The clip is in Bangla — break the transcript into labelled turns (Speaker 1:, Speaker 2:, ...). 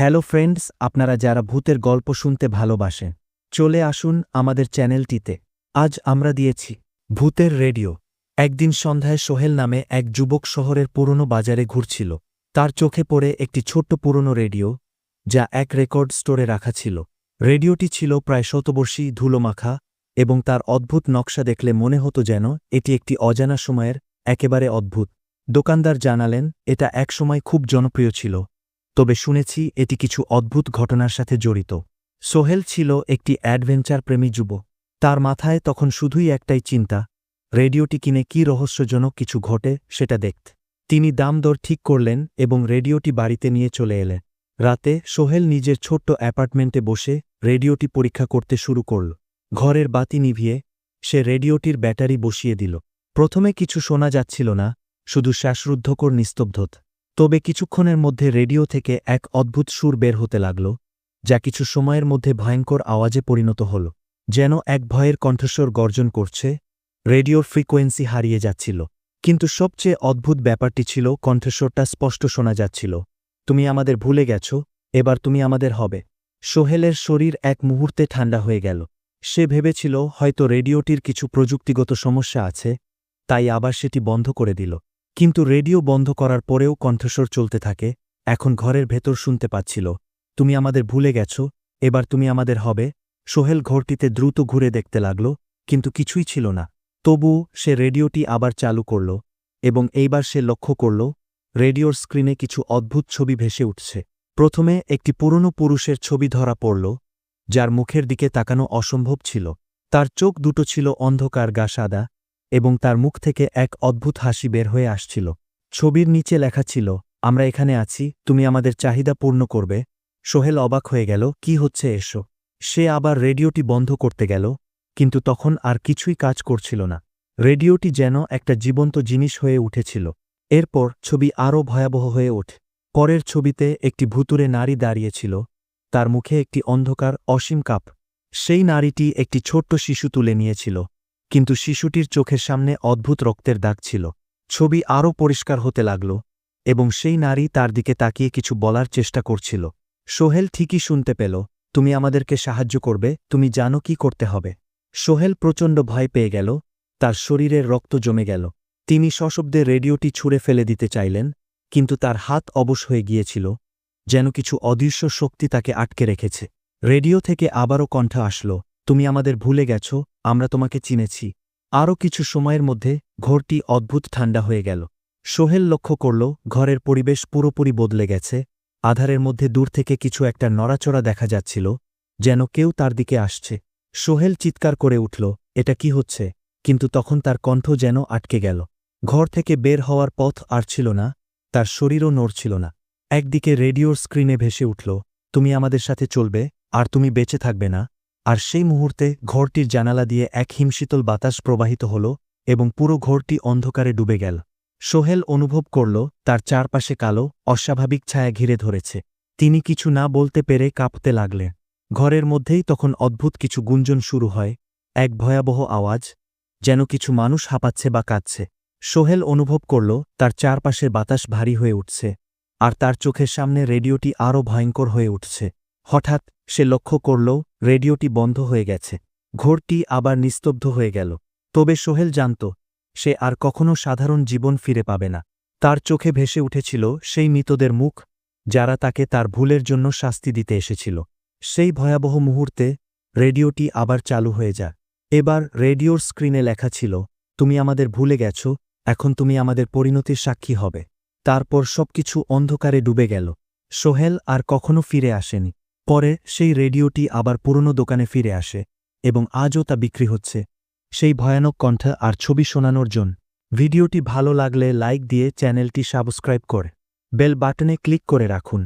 Speaker 1: হ্যালো ফ্রেন্ডস, আপনারা যারা ভূতের গল্প শুনতে ভালোবাসেন চলে আসুন আমাদের চ্যানেলটিতে। আজ আমরা দিয়েছি ভূতের রেডিও। একদিন সন্ধ্যায় সোহেল নামে এক যুবক শহরের পুরনো বাজারে ঘুরছিল। তার চোখে পড়ে একটি ছোট্ট পুরনো রেডিও, যা এক রেকর্ড স্টোরে রাখা ছিল। রেডিওটি ছিল প্রায় শতবর্ষী ধুলোমাখা এবং তার অদ্ভুত নকশা দেখলে মনে হতো যেন এটি একটি অজানা সময়ের, একেবারে অদ্ভুত। দোকানদার জানালেন, এটা একসময় খুব জনপ্রিয় ছিল। তবে শুনেছি এটি কিছু অদ্ভুত ঘটনার সাথে জড়িত। সোহেল ছিল একটি অ্যাডভেঞ্চার প্রেমী যুব তার মাথায় তখন শুধুই একটাই চিন্তা, রেডিওটি কিনে কি রহস্যজনক কিছু ঘটে সেটা দেখত। তিনি দাম দর ঠিক করলেন এবং রেডিওটি বাড়িতে নিয়ে চলে এলেন। রাতে সোহেল নিজের ছোট্ট অ্যাপার্টমেন্টে বসে রেডিওটি পরীক্ষা করতে শুরু করল। ঘরের বাতি নিভিয়ে সে রেডিওটির ব্যাটারি বসিয়ে দিল। প্রথমে কিছু শোনা যাচ্ছিল না, শুধু শ্বাসরুদ্ধকর নিস্তব্ধত। তবে কিছুক্ষণের মধ্যে রেডিও থেকে এক অদ্ভুত সুর বের হতে লাগল, যা কিছু সময়ের মধ্যে ভয়ঙ্কর আওয়াজে পরিণত হল, যেন এক ভয়ের কণ্ঠস্বর গর্জন করছে, রেডিওর ফ্রিকোয়েন্সি হারিয়ে যাচ্ছিল। কিন্তু সবচেয়ে অদ্ভুত ব্যাপারটি ছিল, কণ্ঠস্বরটা স্পষ্ট শোনা যাচ্ছিল, তুমি আমাদের ভুলে গেছ, এবার তুমি আমাদের হবে। সোহেলের শরীর এক মুহূর্তে ঠান্ডা হয়ে গেল। সে ভেবেছিল, হয়তো রেডিওটির কিছু প্রযুক্তিগত সমস্যা আছে, তাই আবার সেটি বন্ধ করে দিল। কিন্তু রেডিও বন্ধ করার পরেও কণ্ঠস্বর চলতে থাকে, এখন ঘরের ভেতর শুনতে পাচ্ছিল, তুমি আমাদের ভুলে গেছ, এবার তুমি আমাদের হবে। সোহেল ঘরটিতে দ্রুত ঘুরে দেখতে লাগল, কিন্তু কিছুই ছিল না। তবু সে রেডিওটি আবার চালু করল, এবং এইবার সে লক্ষ্য করল, রেডিওর স্ক্রিনে কিছু অদ্ভুত ছবি ভেসে উঠছে। প্রথমে একটি পুরনো পুরুষের ছবি ধরা পড়ল, যার মুখের দিকে তাকানো অসম্ভব ছিল। তার চোখ দুটো ছিল অন্ধকার, গা সাদা এবং তার মুখ থেকে এক অদ্ভুত হাসি বের হয়ে আসছিল। ছবির নিচে লেখা ছিল, আমরা এখানে আছি, তুমি আমাদের চাহিদা পূর্ণ করবে। সোহেল অবাক হয়ে গেল, কি হচ্ছে এসো? সে আবার রেডিওটি বন্ধ করতে গেল, কিন্তু তখন আর কিছুই কাজ করছিল না। রেডিওটি যেন একটা জীবন্ত জিনিস হয়ে উঠেছিল। এরপর ছবি আরও ভয়াবহ হয়ে ওঠে। পরের ছবিতে একটি ভুতুরে নারী দাঁড়িয়েছিল, তার মুখে একটি অন্ধকার অসীম কাপ। সেই নারীটি একটি ছোট্ট শিশু তুলে নিয়েছিল। কিন্তু শিশুটির চোখের সামনে অদ্ভুত রক্তের দাগ ছিল। ছবি আরও পরিষ্কার হতে লাগল, এবং সেই নারী তার দিকে তাকিয়ে কিছু বলার চেষ্টা করছিল। সোহেল ঠিকই শুনতে পেল, তুমি আমাদেরকে সাহায্য করবে, তুমি জানো কি করতে হবে। সোহেল প্রচণ্ড ভয় পেয়ে গেল, তার শরীরের রক্ত জমে গেল। তিনি সশব্দে রেডিওটি ছুঁড়ে ফেলে দিতে চাইলেন, কিন্তু তার হাত অবশ হয়ে গিয়েছিল, যেন কিছু অদৃশ্য শক্তি তাকে আটকে রেখেছে। রেডিও থেকে আবারও কণ্ঠ আসল, তুমি আমাদের ভুলে গেছ আমরা তোমাকে চিনেছি। আরও কিছু সময়ের মধ্যে ঘরটি অদ্ভুত ঠান্ডা হয়ে গেল। সোহেল লক্ষ্য করল, ঘরের পরিবেশ পুরোপুরি বদলে গেছে। আধারের মধ্যে দূর থেকে কিছু একটা নড়াচড়া দেখা যাচ্ছিল, যেন কেউ তার দিকে আসছে। সোহেল চিৎকার করে উঠল, এটা কি হচ্ছে? কিন্তু তখন তার কণ্ঠ যেন আটকে গেল। ঘর থেকে বের হওয়ার পথ আর ছিল না, তার শরীরও নড়ছিল না। একদিকে রেডিওর স্ক্রিনে ভেসে উঠল, তুমি আমাদের সাথে চলবে, আর তুমি বেঁচে থাকবে না। আর সেই মুহূর্তে ঘরটির জানালা দিয়ে এক হিমশীতল বাতাস প্রবাহিত হল এবং পুরো ঘরটি অন্ধকারে ডুবে গেল। সোহেল অনুভব করল, তার চারপাশে কালো, অস্বাভাবিক ছায়া ঘিরে ধরেছে। তিনি কিছু না বলতে পেরে কাঁপতে লাগলেন। ঘরের মধ্যেই তখন অদ্ভুত কিছু গুঞ্জন শুরু হয়, এক ভয়াবহ আওয়াজ, যেন কিছু মানুষ হাঁপাচ্ছে বা কাঁদছে। সোহেল অনুভব করল, তার চারপাশের বাতাস ভারী হয়ে উঠছে, আর তার চোখের সামনে রেডিওটি আরও ভয়ঙ্কর হয়ে উঠছে। হঠাৎ সে লক্ষ্য করল রেডিওটি বন্ধ হয়ে গেছে। ঘোরটি আবার নিস্তব্ধ হয়ে গেল। তবে সোহেল জানত, সে আর কখনো সাধারণ জীবন ফিরে পাবে না। তার চোখে ভেসে উঠেছিল সেই মৃতদের মুখ, যারা তাকে তার ভুলের জন্য শাস্তি দিতে এসেছিল। সেই ভয়াবহ মুহূর্তে রেডিওটি আবার চালু হয়ে যায়। এবার রেডিওর স্ক্রিনে লেখা ছিল, তুমি আমাদের ভুলে গেছ, এখন তুমি আমাদের পরিণতির সাক্ষী হবে। তারপর সবকিছু অন্ধকারে ডুবে গেল। সোহেল আর কখনো ফিরে আসেনি। পরে সেই রেডিওটি আবার পুরনো দোকানে ফিরে আসে, এবং আজও তা বিক্রি হচ্ছে। সেই ভয়ানক কণ্ঠ আর ছবি শোনানোর জন্য। ভিডিওটি ভালো লাগলে লাইক দিয়ে চ্যানেলটি সাবস্ক্রাইব করে, বেল বাটনে ক্লিক করে রাখুন।